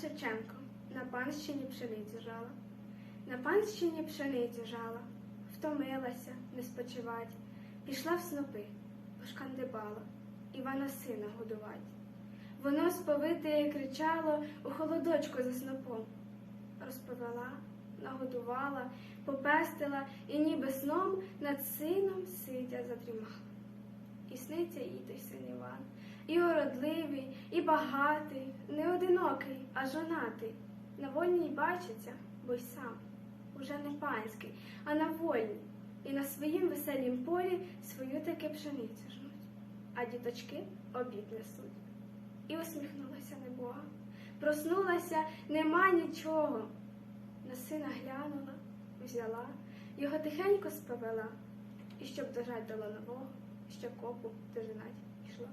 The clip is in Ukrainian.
Шевченко на панщині пшеницю жала. На панщині пшеницю жала, втомилася не спочивать, пішла в снопи, пошкандибала, Івана сина годувать. Воно сповите кричало у холодочку за снопом. Розповела, нагодувала, попестила і ніби сном над сином сидя задрімала. І сниться їй той син Іван, і уродливий, і багатий, не одинокий, а жонатий. На вольній бачиться, бо й сам уже не панський, а на вольній, і на своїм веселім полі свою таки пшеницю жнуть, а діточки обід несуть. І усміхнулася небога. Проснулася, нема нічого. На сина глянула, взяла, його тихенько сповела, і щоб дожать до ланового, що копу дожинать йшла.